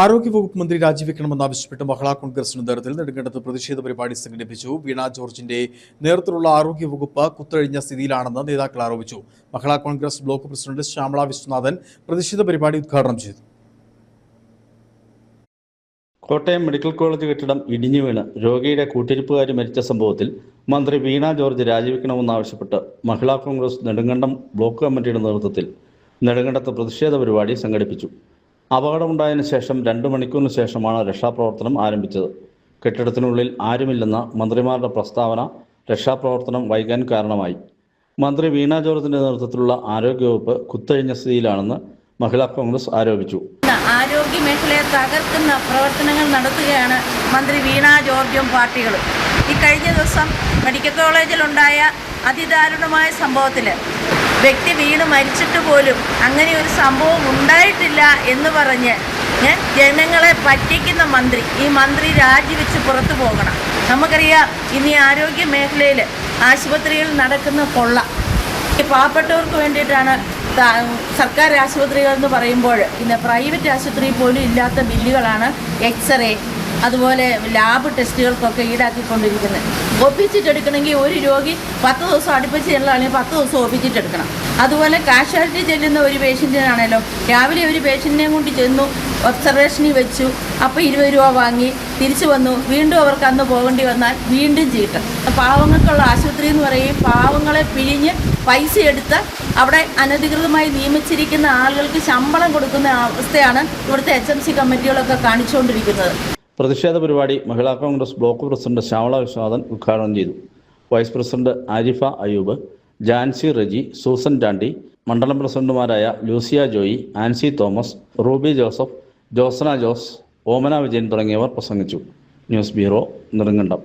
ആരോഗ്യവകുപ്പ് മന്ത്രി രാജിവെക്കണമെന്ന് ആവശ്യപ്പെട്ട് മഹിളാ കോൺഗ്രസിന് നേതൃത്വത്തിൽ നെടുങ്കണ്ടത്ത് പ്രതിഷേധ പരിപാടി സംഘടിപ്പിച്ചു. വീണ ജോർജിന്റെ നേതൃത്വത്തിലുള്ള ആരോഗ്യവകുപ്പ് കുത്തഴിഞ്ഞ സ്ഥിതിയിലാണെന്ന് നേതാക്കൾ ആരോപിച്ചു. മഹിളാ കോൺഗ്രസ് ബ്ലോക്ക് പ്രസിഡന്റ് ശ്യാമള വിശ്വനാഥൻ പ്രതിഷേധ പരിപാടി ഉദ്ഘാടനം ചെയ്തു. കോട്ടയം മെഡിക്കൽ കോളേജ് കെട്ടിടം ഇടിഞ്ഞു വീണ് രോഗിയുടെ കൂട്ടിരിപ്പുകാരി മരിച്ച സംഭവത്തിൽ മന്ത്രി വീണ ജോർജ് രാജിവെക്കണമെന്നാവശ്യപ്പെട്ട് മഹിളാ കോൺഗ്രസ് നെടുങ്കണ്ടം ബ്ലോക്ക് കമ്മിറ്റിയുടെ നേതൃത്വത്തിൽ നെടുങ്കണ്ടത്ത് പ്രതിഷേധ പരിപാടി സംഘടിപ്പിച്ചു. അപകടമുണ്ടായതിനു ശേഷം രണ്ട് മണിക്കൂറിന് ശേഷമാണ് രക്ഷാപ്രവർത്തനം ആരംഭിച്ചത്. കെട്ടിടത്തിനുള്ളിൽ ആരുമില്ലെന്ന മന്ത്രിമാരുടെ പ്രസ്താവന രക്ഷാപ്രവർത്തനം വൈകാൻ കാരണമായി. മന്ത്രി വീണ ജോർജിന്റെ നേതൃത്വത്തിലുള്ള ആരോഗ്യവകുപ്പ് കുത്തഴിഞ്ഞ സ്ഥിതിയിലാണെന്ന് മഹിളാ കോൺഗ്രസ് ആരോപിച്ചു. ആരോഗ്യ മേഖലയെ തകർക്കുന്ന പ്രവർത്തനങ്ങൾ നടത്തുകയാണ് മന്ത്രി വീണ ജോർജും പാർട്ടികളും. ഈ കഴിഞ്ഞ ദിവസം മെഡിക്കൽ കോളേജിലുണ്ടായ അതിദാരുണമായ സംഭവത്തിൽ വ്യക്തി വീണ് മരിച്ചിട്ട് പോലും അങ്ങനെ ഒരു സംഭവം ഉണ്ടായിട്ടില്ല എന്ന് പറഞ്ഞ് ജനങ്ങളെ പറ്റിക്കുന്ന മന്ത്രി ഈ മന്ത്രി രാജിവെച്ച് പുറത്തു പോകണം. നമുക്കറിയാം ഇനി ആരോഗ്യ മേഖലയിൽ ആശുപത്രിയിൽ നടക്കുന്ന കൊള്ള. ഈ പാവപ്പെട്ടവർക്ക് വേണ്ടിയിട്ടാണ് സർക്കാർ ആശുപത്രികൾ എന്ന് പറയുമ്പോൾ ഇന്ന് പ്രൈവറ്റ് ആശുപത്രി പോലും ഇല്ലാത്ത ബില്ലുകളാണ് എക്സ്റേ അതുപോലെ ലാബ് ടെസ്റ്റുകൾക്കൊക്കെ ഈടാക്കിക്കൊണ്ടിരിക്കുന്നത് ഒപ്പിച്ചിട്ടെടുക്കണമെങ്കിൽ ഒരു രോഗി പത്ത് ദിവസം അടുപ്പിച്ച് ചെല്ലുകയാണെങ്കിൽ പത്ത് ദിവസം ഒപ്പിച്ചിട്ടെടുക്കണം. അതുപോലെ കാഷ്വാലിറ്റി ചെല്ലുന്ന ഒരു പേഷ്യന്റിനാണല്ലോ രാവിലെ ഒരു പേഷ്യന്റിനെ കൊണ്ട് ചെന്നു ഒബ്സർവേഷനിൽ വെച്ചു അപ്പോൾ ഇരുപത് രൂപ വാങ്ങി തിരിച്ചു വന്നു. വീണ്ടും അവർക്ക് അന്ന് പോകേണ്ടി വന്നാൽ വീണ്ടും ചീട്ട് പാവങ്ങൾക്കുള്ള ആശുപത്രി എന്ന് പറയും പാവങ്ങളെ പിഴിഞ്ഞ് പൈസ എടുത്ത് അവിടെ അനധികൃതമായി നിയമിച്ചിരിക്കുന്ന ആളുകൾക്ക് ശമ്പളം കൊടുക്കുന്ന അവസ്ഥയാണ് ഇവിടുത്തെ എച്ച് എം സി കമ്മിറ്റികളൊക്കെ കാണിച്ചുകൊണ്ടിരിക്കുന്നത്. പ്രതിഷേധ പരിപാടി മഹിളാ കോൺഗ്രസ് ബ്ലോക്ക് പ്രസിഡന്റ് ശ്യാമള വിശ്വനാഥൻ ഉദ്ഘാടനം ചെയ്തു. Vice president Arifa Ayub Jancy Reji Susan Chandy മണ്ഡലം പ്രസിഡന്റുമാരായ Lucia Joy Ancy Thomas Ruby Joseph Josna Jose Omana Vijayan തുടങ്ങിയവർ പ്രസംഗിച്ചു. News bureau Nedumkandam.